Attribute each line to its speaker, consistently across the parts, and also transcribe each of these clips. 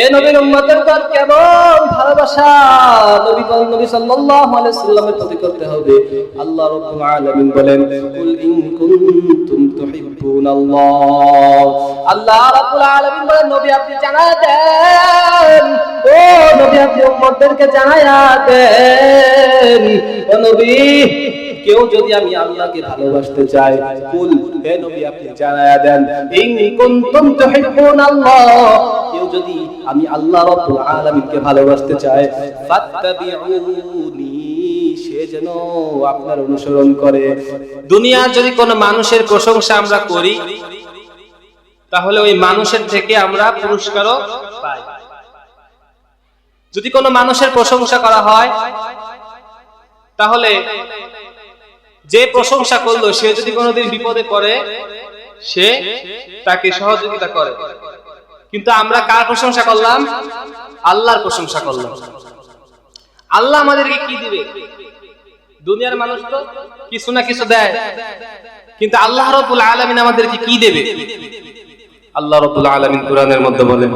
Speaker 1: এ নবীর উম্মতের পর কেমন ভালোবাসা? নবী নবী সাল্লাল্লাহু আলাইহি সাল্লামের প্রতি করতে হবে। আল্লাহ রাব্বুল আলামিন বলেন, কুল ইন কুনতুম তুহিব্বুনাল্লাহ। আল্লাহ রাব্বুল আলামিন বলেন, নবী আপনি জানায় দেন। ও নবী আপনি উম্মতদেরকে জানায়া দেন। ও নবী কেউ যদি আমি আল্লাহকে ভালোবাসতে চাই, কুল, হে নবী আপনি জানায়া দেন, ইন কুনতুম তুহিব্বুনাল্লাহ কেউ যদি আমি আল্লাহ রাব্বুল আলামিনকে ভালোবাসতে চাই, ফাত্তাবিউনি সে যেন আপনার অনুসরণ করে। দুনিয়ার যদি কোনো মানুষের প্রশংসা আমরা করি, তাহলে ওই মানুষের থেকে আমরা পুরস্কারও পাই। যদি কোনো মানুষের প্রশংসা করা হয়, তাহলে যে প্রশংসা করলো সে যদি কোনোদিন বিপদে পড়ে সে তাকে সহযোগিতা করে কিন্তু আমরা কার প্রশংসা করলাম আল্লাহর প্রশংসা করলাম আল্লাহ আমাদেরকে কি দিবে দুনিয়ার মানুষ তো কিছু না কিছু দেয় কিন্তু আল্লাহ রব্বুল আলামিন আমাদেরকে কি দেবে আল্লাহ রব্বুল আলামিন কোরআনের মধ্যে বলেন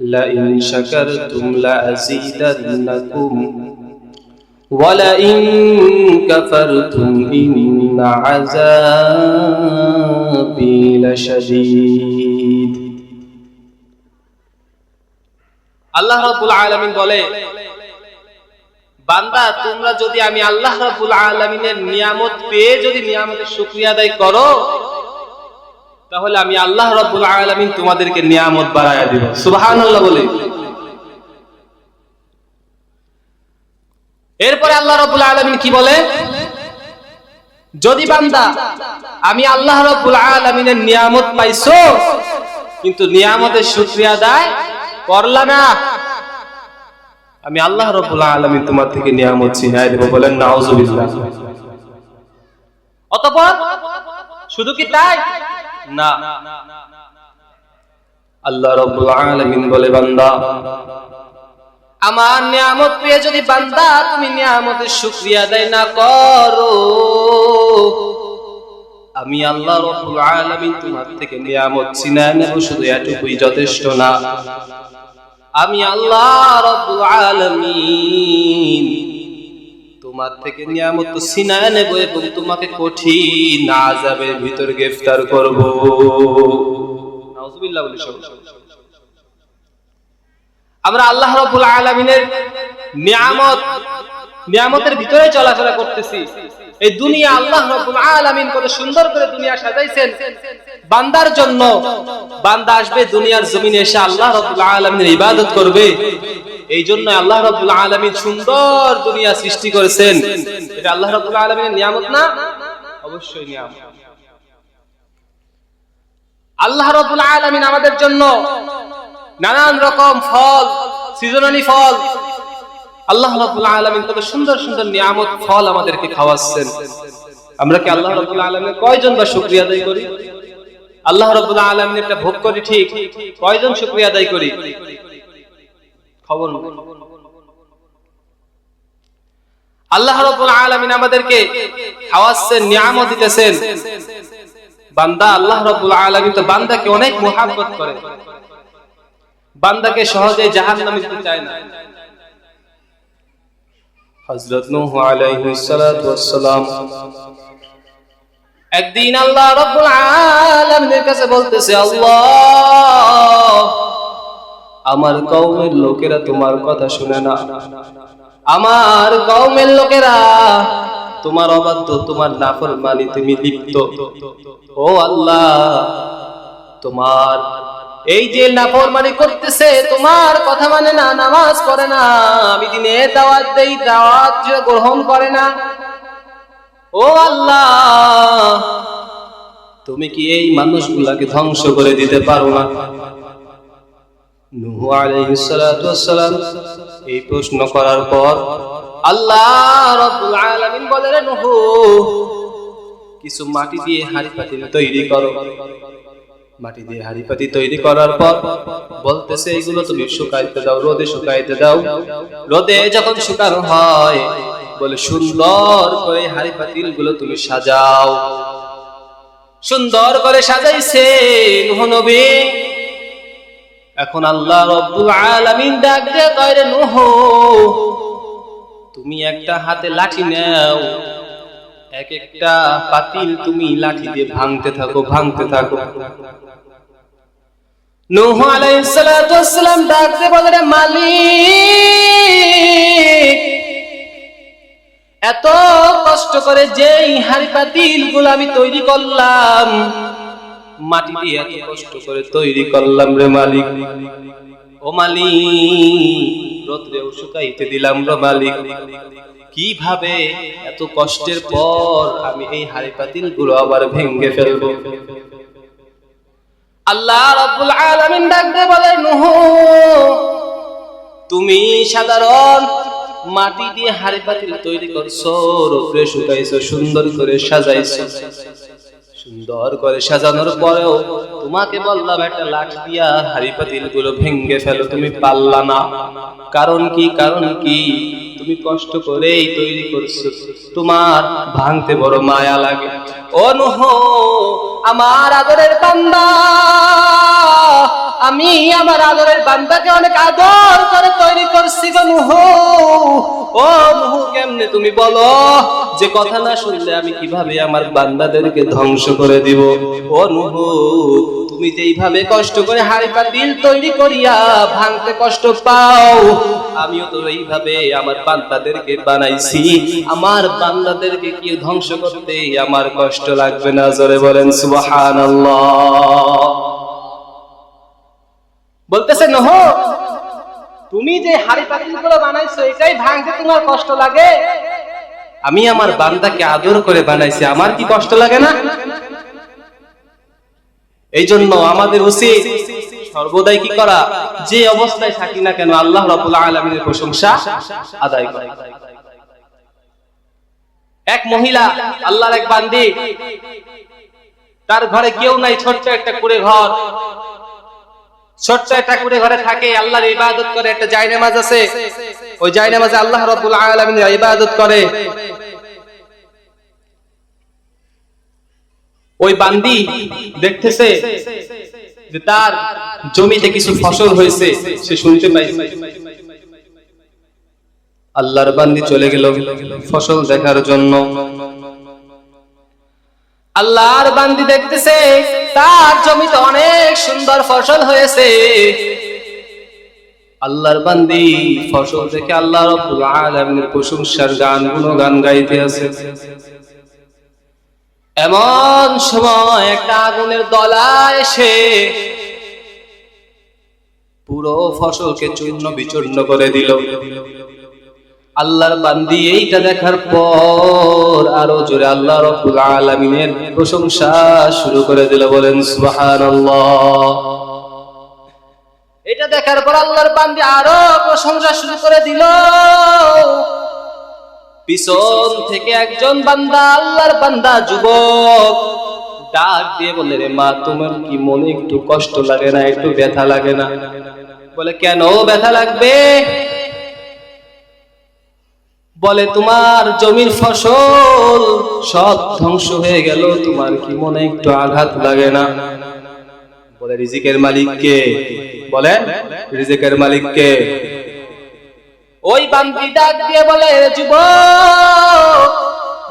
Speaker 1: لئن شكرتم لأزيدنكم ولئن كفرتم إن عذابي لشديد আল্লাহ রাব্বুল আলামিন বলে বান্দা তোমরা যদি আমি আল্লাহ রাব্বুল আলামিনের নিয়ামত পেয়ে যদি নিয়ামতের শুকরিয়া আদায় করো তাহলে আমি আল্লাহ রাব্বুল আলামিন তোমাদেরকে নিয়ামত বাড়ায়া দিব সুবহানাল্লাহ বলে এরপরে আল্লাহ রাব্বুল আলামিন কি বলে? যদি বান্দা, আমি আল্লাহ রাব্বুল আলামিনের নিয়ামত পাইছো, কিন্তু নিয়ামতের শুকরিয়া আদায় করলা না। আমি আল্লাহ রাব্বুল আলামিন তোমার থেকে নিয়ামত ছিনাই দেব বলেন, নাউজুবিল্লাহ। অতঃপর, শুধু কি তাই? না। আল্লাহ রাব্বুল আলামিন বলে, বান্দা আমার নিয়ামত পেয়ে যদি বান্দা তুমি নিয়ামতের শুক্রিয়া আদায় না করো। আমি আল্লাহ রাব্বুল আলামিন তোমার থেকে নিয়ামত ছিনায় নেব, শুধু এটুকুই যথেষ্ট না। আমি আল্লাহ রাব্বুল আলামিন তোমার থেকে নিয়ামত তো ছিনায় নেব এবং তোমাকে কঠিন আযাবের ভিতর গ্রেফতার করব। নাউজুবিল্লাহ বলি সব। আমরা আল্লাহ রাব্বুল আলামিনের নিয়ামত, নিয়ামতের ভিতরে চলাফেরা করতেছি। এই দুনিয়া আল্লাহ রাব্বুল আলামিন কত সুন্দর করে দুনিয়া সাজাইছেন। বান্দার জন্য বান্দা আসবে দুনিয়ার জমিনে এসে আল্লাহ রাব্বুল আলামিনের ইবাদত করবে। এই জন্য আল্লাহ রাব্বুল আলামিন সুন্দর দুনিয়া সৃষ্টি করেছেন। এটা আল্লাহ রাব্বুল আলামিনের নিয়ামত না? অবশ্যই নিয়ামত। আল্লাহ রাব্বুল আলামিন আমাদের জন্য নানান রকম ফল সিজনালি ফল। আল্লাহ রাব্বুল আলামিন সুন্দর সুন্দর নিয়ামত ফল আমাদেরকে খাওয়াচ্ছেন। আমরা কি আল্লাহ রাব্বুল আলামিনের কয়জন বা শুকরিয়া আদায় করি? আল্লাহ রাব্বুল আলামিন একটা ভোগ করি, ঠিক? কয়জন শুকরিয়া আদায় করি? খবর আল্লাহ রাব্বুল আলামিন আমাদেরকে খাওয়াচ্ছেন, নিয়ামত দিতেছেন। বান্দা, আল্লাহ রাব্বুল আলামিন তো বান্দাকে অনেক মোহাব্বত করে। বান্দাকে সহজে জাহান্নামে দিতে চায় না। হযরত নূহ আলাইহিস সালাতু ওয়াস সালাম একদিন আল্লাহ রাব্বুল আলামিনের কাছে বলতেছে আল্লাহ আমার কওমের লোকেরা তোমার কথা শুনে না। আমার কওমের লোকেরা তোমার অবাধ্য তোমার নাফরমানি তুমি লিপ্ত ও আল্লাহ তোমার এই যে নাফরমানি করতেছে, তোমার কথা মানে না, নামাজ পড়ে না, আমি দিনে দাওয়াত দেই, দাওয়াত গ্রহণ করে না। ও আল্লাহ, তুমি কি এই মানুষগুলাকে ধ্বংস করে দিতে পারো না? নূহ আলাইহিস সালাতু ওয়াস সালাম, এই প্রশ্ন করার পর আল্লাহ রাব্বুল আলামিন বলে, রে নূহ, কিছু মাটি দিয়ে হাড়ি পাতিল তৈরি করো। মাটি দিয়ে হাড়ি পাতি তৈরি করার পর বলতেছে, এগুলো তুমি শুকাইতে দাও, রোদে শুকাইতে দাও। রোদে যখন শুকানো হয়, বলে, সুন্দর করে হাড়ি পাতিলগুলো তুমি সাজাও। সুন্দর করে সাজাইছে নবী। এখন আল্লাহ রব্বুল আলামিন ডাক দিয়ে কয় তুমি একটা হাতে লাঠি নাও। এক একটা পাতিল তুমি লাঠি দিয়ে ভাঙতে থাকো ভাঙতে থাকো। নূহ আলাইহিস সালাতু ওয়াসসালাম ডাক বলে মালিক, এত কষ্ট করে যেই হাড়ি পাতিলগুলো আমি তৈরি করলাম মাটি দিয়ে এত কষ্ট করে তৈরি করলাম রে মালিক। ও মালিক রোদ্রেও শুকাইতে দিলাম রে মালিক। কীভাবে এত কষ্টের পর আমি এই হাড়ি পাতিলগুলো আবার ভেঙে ফেলব? আল্লাহ রাব্বুল আলামিন ডাক দিয়ে বলে, নূহ, তুমি সাধারণ মাটি দিয়ে হাড়ি পাতিল তৈরি করছ, রোদ্রে শুকাইছো, সুন্দর করে সাজাইছো। সুন্দর করে সাজানোর পরেও তোমাকে বললাম একটা লাঠি দিয়া হাড়ি পাতিলগুলো ভেঙ্গে ফেলো, তুমি পারলা না। কারণ কি কারণ কি? তুমি কষ্ট করেই তৈরি করছ। তোমার ভাঙতে বড় মায়া লাগে। অনুহ আমার আদরের বান্দা আমি আমার আদরের বান্দাকে অনেক আদর করে তৈরি করছি গো নুহ। ও নুহ, কেমনে তুমি বলো? যে কথা না শুনলে আমি কীভাবে আমার বান্দাদেরকে ধ্বংস করে দিব? ও নুহ, তুমি যে এইভাবে কষ্ট করে হাড়ি পাতিল তৈরি করিয়া ভাঙতে কষ্ট পাও, আমিও তো এইভাবে আমার বান্দাদেরকে বানাইছি। আমার বান্দাদেরকে কি ধ্বংস করতে আমার কষ্ট লাগবে না? জোরে বলেন, সুবহানাল্লাহ। বলতেছে, নহ, তুমি যে হাড়ি পাতিলগুলো বানাইছো, এটাই ভাঙতে তোমার কষ্ট লাগে? আমি আমার বান্দাকে আদর করে বানাইছি, আমার কি কষ্ট লাগে না? এই জন্য আমাদের উচিত সর্বদাই কি করা, যে অবস্থায় থাকি না কেন, আল্লাহ রাব্বুল আলামিনের প্রশংসা আদায় করা। এক মহিলা, আল্লাহর এক বান্দি, তার ঘরে কেউ নাই, ছোট্ট একটা কুড়ে ঘর ঘরে থাকে, আল্লাহর ইবাদত করে, একটা আছে। ওই আল্লাহ ইবাদত করে। ওই বান্দি দেখতেছে যে তার জমিতে কিছু ফসল হয়েছে, সে শুনতে পাইছে। আল্লাহর বান্দি চলে গেল ফসল দেখার জন্য। আল্লাহর বান্দি দেখতেছে, তার জমিতে অনেক সুন্দর ফসল হয়েছে। আল্লাহর বান্দি ফসল দেখে আল্লাহ রাব্বুল আলামিনের প্রশংসার গান, গুণগান গাইতে আছে। এমন সময় একটা আগুনের দলা এসে পুরো ফসলকে চূর্ণ বিচূর্ণ করে দিল। আল্লাহর বান্দি এইটা দেখার পর আরও জোরে আল্লাহ রব্বুল আলামিনের প্রশংসা শুরু করে দিল, বলেন, সুবহানাল্লাহ। এটা দেখার পর আল্লাহর বান্দি আরও প্রশংসা শুরু করে দিল। পিছন থেকে একজন বান্দা, আল্লাহর বান্দা, যুবক, ডাক দিয়ে বলে, রে মা, তোমার কি মনে একটু কষ্ট লাগে না, একটু ব্যথা লাগে না? বলে, কেন ব্যথা লাগবে? বলে, তোমার জমির ফসল সব ধ্বংস হয়ে গেল, তোমার কি মনে একটু আঘাত লাগে না? বলে, রিজিকের মালিককে বলে, রিজিকের মালিককে ওই বান্দি ডাক দিয়ে বলে, যুবক,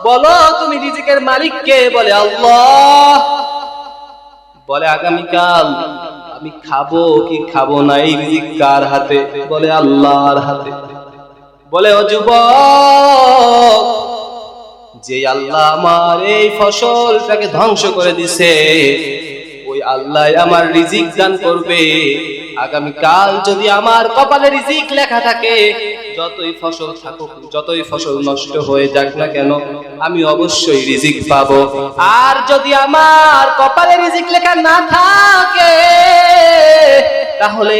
Speaker 1: বলো তুমি রিজিকের মালিককে বলে, আল্লাহ। বলে, আগামীকাল আমি খাব কি খাব না এই রিজিক কার হাতে? বলে, আল্লাহর হাতে। বলে, ও যুবক, যে আল্লাহ আমার এই ফসলটাকে ধ্বংস করে দিছে, ওই আল্লাহ আমার রিজিক দান করবে। আগামী কাল যদি আমার কপালে রিজিক লেখা থাকে, যতই ফসল থাকুক, যতই ফসল নষ্ট হয়ে যাক না কেন, আমি অবশ্যই রিজিক পাবো। আর যদি আমার কপালে রিজিক লেখা না থাকে তাহলে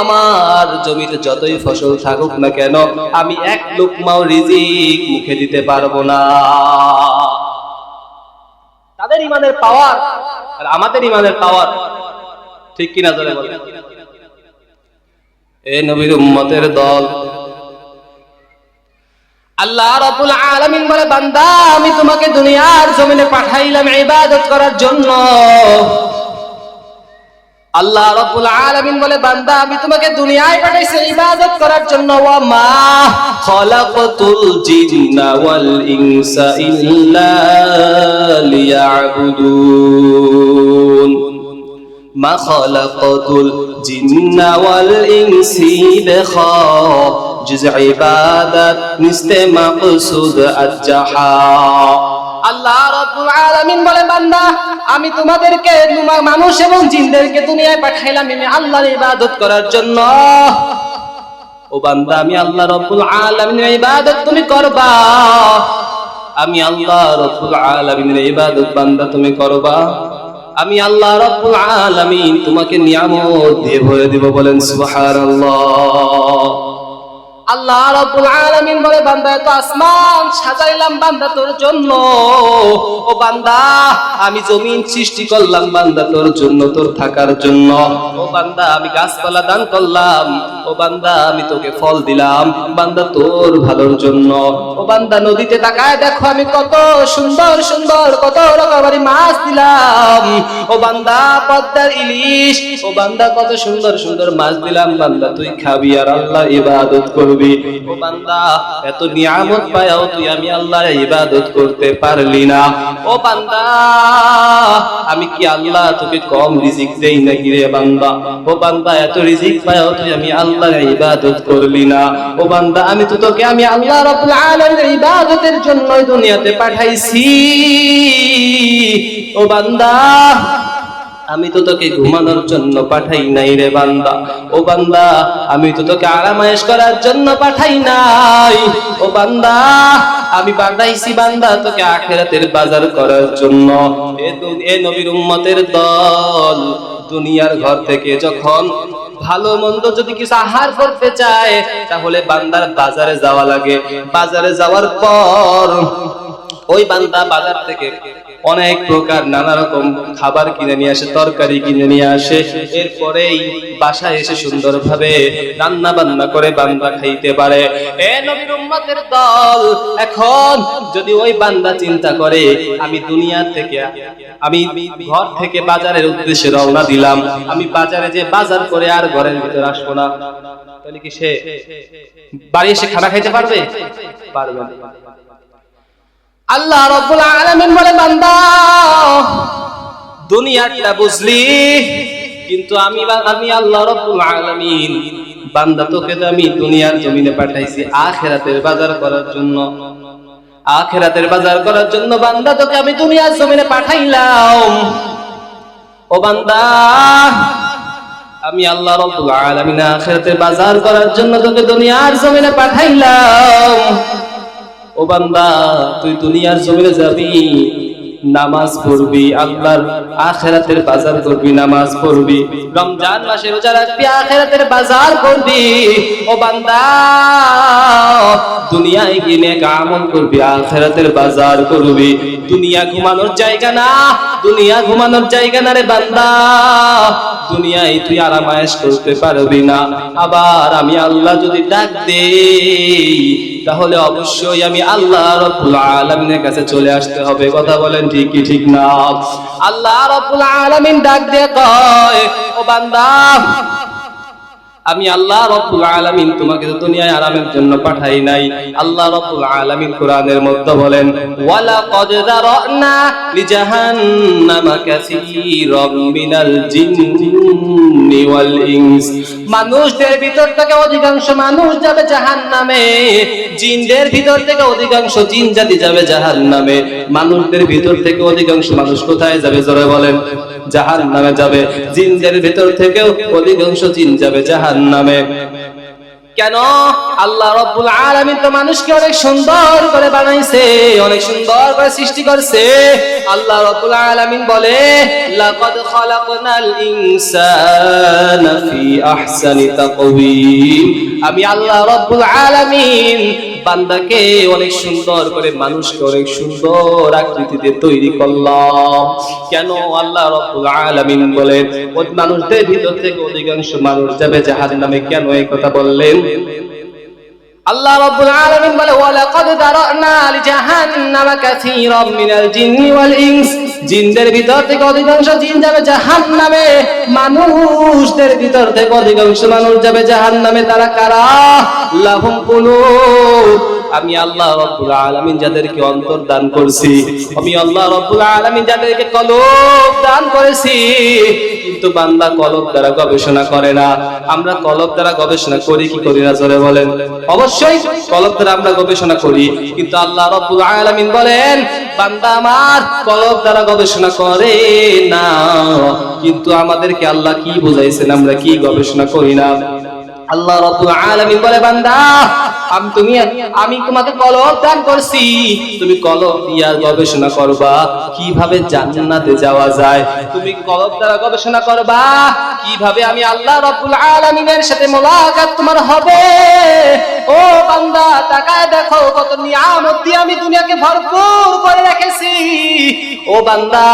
Speaker 1: আমার জমিতে যতই ফসল থাকুক না কেন, আমি এক লোকমাও রিজিক মুখে দিতে পারব না। তাদের ইমানের পাওয়ার আর আমাদের ইমানের পাওয়ার ঠিক কিনা বলে এ নবীর উম্মতের দল। আল্লাহ রাব্বুল আলামিন বলে, বান্দা, আমি তোমাকে দুনিয়ার জমিনে পাঠাইলাম ইবাদত করার জন্য। আল্লাহ রাব্বুল আলামিন বলে, বান্দা, আমি তোমাকে দুনিয়ায় পাঠাইছি ইবাদত করার জন্য। ওয়া মা খালাকাতুল জিন্না ওয়াল ইনসা ইল্লা লিয়াবুদুন। মা খালাকাতুল জিন্না ওয়াল ইনসি দেখা জিজ ইবাদত নিস্তে মাকসুদ আজ্জাহা। আল্লাহ আলামিন বলে, বান্দা, আমি তোমাদেরকে তোমার মানুষ এবং জিনদেরকে দুনিয়ায় পাঠাইলাম আমি আল্লাহর ইবাদত করার জন্য। ও বান্দা, আমি আল্লাহ রাব্বুল আলামিনের ইবাদত তুমি করবা। আমি আল্লাহ রাব্বুল আলামিনের ইবাদত বান্দা তুমি করবা। আমি আল্লাহ রাব্বুল আলামিন তোমাকে নিয়ামত দিয়ে ভরে দিব বলেন, সুবহানাল্লাহ। আল্লাহ রাব্বুল আলামিন বলে, বান্দা, এত আসমান সাজাইলাম বান্দা তোর জন্য। ও বান্দা, আমি জমিন সৃষ্টি করলাম বান্দা তোর জন্য, তোর থাকার জন্য। ও বান্দা, আমি গাছপালা দান করলাম। ও বান্দা, আমি তোকে ফল দিলাম বান্দা তোর ভালোর জন্য। ও বান্দা, নদীতে তাকায় দেখো, আমি কত সুন্দর সুন্দর, কত রকমারি মাছ দিলাম। ও বান্দা, পদ্মার ইলিশ। ও বান্দা, কত সুন্দর সুন্দর মাছ দিলাম বান্দা, তুই খাবি আর আল্লাহ ইবাদত করবি। বান্দা, এত নিয়ামত পায়াও তুই আমি আল্লাহর ইবাদত করতে পারলি না। ও বান্দা, আমি কি আল্লাহ তোকে কম রিজিক দেই নাকি রে বান্দা? ও বান্দা, এত রিজিক পায়াও তুই আমি আল্লাহর ইবাদত করলি না। ও বান্দা, আমি তো তোকে আমি আল্লাহ রাব্বুল আলামিনের ইবাদতের জন্যই দুনিয়াতে পাঠাইছি। ও বান্দা আমি তো তোকে ঘুমানোর জন্য পাঠাই নাই রে বান্দা। ও বান্দা, আমি তো তোকে আরামায়েশ করার জন্য পাঠাই নাই। ও বান্দা, আমি পাঠাইছি বান্দা তোকে আখেরাতের বাজার করার জন্য। এ নবীর উম্মতের দল, দুনিয়ার ঘর থেকে যখন ভালো মন্দ যদি কিছু আহার করতে চায়, তাহলে বান্দার বাজারে যাওয়া লাগে। বাজারে যাওয়ার পর ওই বান্দা বাজার থেকে অনেক প্রকার নানা রকম খাবার কিনে নিয়ে আসে, তরকারি কিনে নিয়ে আসে। এরপরেই বাসায় এসে সুন্দরভাবে রান্না বান্না করে বান্দা খাইতে পারে। এ নবীর দল, এখন যদি ওই বান্দা চিন্তা করে, আমি দুনিয়া থেকে, আমি ঘর থেকে বাজারের উদ্দেশ্যে রওনা দিলাম, আমি বাজারে যে বাজার করে আর ঘরের ভিতরে আসব না, তাহলে কি সে বাড়ি এসে খানা খাইতে পারবে? পারবে না। আল্লাহ রব্বুল আলামিন বলে, বান্দা, দুনিয়াটা বুঝলি, কিন্তু আমি আমি আল্লাহ রব্বুল আলামিন, বান্দা তোকে তো আমি দুনিয়ার জমিনে পাঠাইছি আখেরাতের বাজার করার জন্য। আখেরাতের বাজার করার জন্য বান্দা তোকে আমি দুনিয়ার জমিনে পাঠাইলাম। ও বান্দা, আমি আল্লাহ রব্বুল আলামিন আখেরাতের বাজার করার জন্য তোকে দুনিয়ার জমিনে পাঠাইলাম। ও বান্দা, তুই দুনিয়ার জমিনে যাবি, নামাজ পড়বি, আল্লাহর আখেরাতের বাজার করবি, নামাজ পড়বি, রমজান মাসে রোজা রাখবি, আখেরাতের বাজার করবি। ও বান্দা, দুনিয়ায় গিয়ে আমল করবি, আখেরাতের বাজার করবি। দুনিয়া ঘুমানোর জায়গা না, দুনিয়া ঘুমানোর জায়গা না রে বান্দা। দুনিয়ায় তুই আরামায়েশ করতে পারবি না। আবার আমি আল্লাহ যদি ডাক দেই, তাহলে অবশ্যই আমি আল্লাহ রব্বুল আলামিনের কাছে চলে আসতে হবে। কথা বলেন ঠিকই ঠিক না? আল্লাহ রব্বুল আলামিন ডাক দিয়ে কয়, ও বান্দা আমি আল্লাহ রব্বুল আলামিন তোমাকে তো দুনিয়ায় আরামের জন্য পাঠাই নাই। আল্লাহ রব্বুল আলামিন কোরআনের মধ্যে বলেন ওয়ালা কদ যারানা লিজাহান্নামা কাসীরাম মিনাল জিন্নি ওয়াল ইনস। মানুষদের ভিতর থেকে অধিকাংশ মানুষ যাবে জাহান্নামে। জিনদের ভিতর থেকে অধিকাংশ জিন জাতি যাবে জাহান্নামে। মানুষদের ভিতর থেকে অধিকাংশ মানুষ কোথায় যাবে? জোরে বলেন। জাহান নামে যাবে। জিনদের ভেতর থেকেও অধিকাংশ জিন যাবে জাহান নামে কেন? আল্লাহ রব্বুল আলামিন তো মানুষকে অনেক সুন্দর করে বানাইছে, অনেক সুন্দর করে সৃষ্টি করছে। আল্লাহ রব্বুল আলামিন বলে, লাকাদ খালাকনাল ইনসানা ফি আহসানি তাকওয়িম। আমি আল্লাহ রব্বুল আলামিন বান্দাকে অনেক সুন্দর করে মানুষকে অনেক সুন্দর আকৃতিতে তৈরি করলাম। কেন আল্লাহ রব্বুল আলামিন বলেন, ওই মানুষদের ভিতর থেকে অধিকাংশ মানুষ যাবে জাহান্নামে। কেন এই কথা বললেন? আল্লাহ রাব্বুল আলামিন বলে, ওয়ালাকাদ দারানা লিজাহান্নামা কাসীরাম মিনাল জিন্নি ওয়াল ইনস। জিনদের ভিতর থেকে অধিকাংশ জিন যাবে জাহান্নামে। মানুষদের ভিতর থেকে অধিকাংশ মানুষ যাবে জাহান্নামে। তারা কারা? লাহুম কুলুব। আমি আল্লাহ রাব্বুল আলামিন যাদেরকে অন্তর দান করছি, আমি আল্লাহ রাব্বুল আলামিন যাদেরকে কলব দান করেছি, কিন্তু বান্দা কলব দ্বারা গবেষণা করে না। আমরা কলব দ্বারা গবেষণা করি, কি করি না জোরে বলেন? অবশ্যই কলব দ্বারা আমরা গবেষণা করি, কিন্তু আল্লাহ রাব্বুল আলামিন বলেন, বান্দা আমার কলব দ্বারা গবেষণা করে না, কিন্তু আমাদেরকে আল্লাহ কি বুঝাইছেন, আমরা কি গবেষণা করি না? আল্লাহ রাব্বুল আলামিন বলে, বান্দা, আমি তুমি, আমি তোমাকে কলব দান করছি। তুমি কলব দিয়া গবেষণা করবা। কীভাবে জান্নাতে যাওয়া যায়? তুমি কলব দ্বারা গবেষণা করবা। কীভাবে আমি আল্লাহ রাব্বুল আলামিনের সাথে মোলাকাত তোমার হবে? ও বান্দা, তাকায় দেখো, কত নিয়ামত দিয়ে আমি দুনিয়াকে ভরপুর করে রেখেছি। ও বান্দা,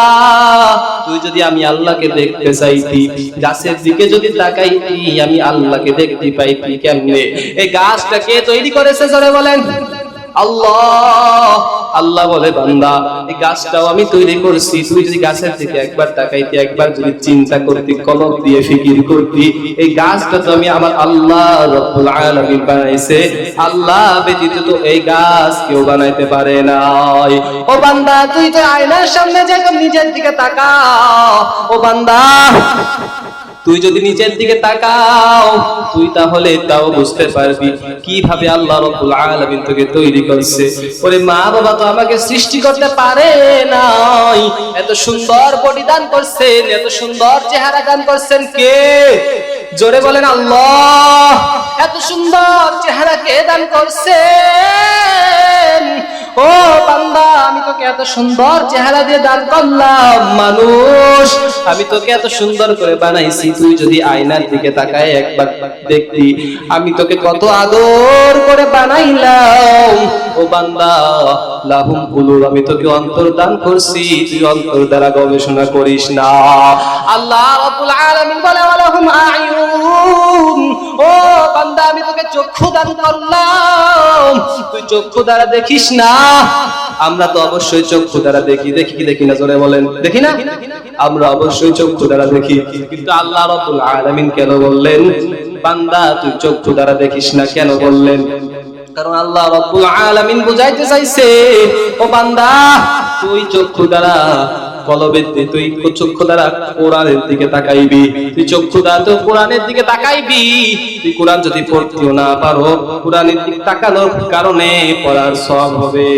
Speaker 1: তুই যদি আমি আল্লাহকে দেখতে চাইতি, গাছের দিকে যদি তাকাইতি, আমি আল্লাহকে দেখতে পাইতি কেমনে? এই গাছটা কে তৈরি করেছে জোরে বলেন। আল্লাহ আল্লাহ বলে আল্লাহ বানাইছে। আল্লাহ ব্যতীত তো এই গাছ কেউ বানাইতে পারে নাই। ও বান্দা, তুই তো আয়নার সামনে যে নিজের দিকে তাকা ও বান্দা তুই যদি নিচের দিকে তাকাও, তুই তাহলে তাও বুঝতে পারবি কীভাবে আল্লাহ রাব্বুল আলামিন তোকে তৈরি করছে। ওরে মা বাবা তো আমাকে সৃষ্টি করতে পারে নাই। এত সুন্দর বডি দান করছেন, এত সুন্দর চেহারা দান করছেন কে? জোরে বলেন আল্লাহ। এত সুন্দর চেহারা কে দান করছেন? ও বান্দা, আমি তোকে এত সুন্দর চেহারা দিয়ে দান করলাম, মানুষ। আমি তোকে এত সুন্দর করে বানাইছি, তুই যদি আয়নার দিকে তাকায় একবার দেখতি। আমি তোকে কত আদর করে বানাইলাম। ও বান্দা, লাহুম কুলুব, আমি তোকে অন্তর দান করছি, তুই অন্তর দ্বারা গবেষণা করিস না। আল্লাহ রাব্বুল আলামিন বলে ওয়ালাহুম আয়ুন। ও বান্দা, আমি তোকে চক্ষু দান করলাম। তুই চক্ষু দ্বারা দেখিস না। আমরা তো অবশ্যই চক্ষু দ্বারা দেখি। দেখি কি দেখি না, জোরে বলেন। দেখি না? আমরা অবশ্যই চক্ষু দ্বারা দেখি। কিন্তু আল্লাহ রাব্বুল আলামিন কেন বললেন, বান্দা, তুই চক্ষু দ্বারা দেখিস না কেন বললেন? কারণ আল্লাহ রাব্বুল আলামিন বুঝাইতে চাইছে, ও বান্দা, তুই চক্ষু দ্বারা কলবের তুই চক্ষু দ্বারা কোরআনের দিকে তাকাইবি। তুই চক্ষু দ্বারা তো কোরআনের দিকে তাকাইবি। তুই কোরআন যদি পড়তেও না পারো, কোরআনের দিকে তাকানোর কারণে পড়ার সব হবে।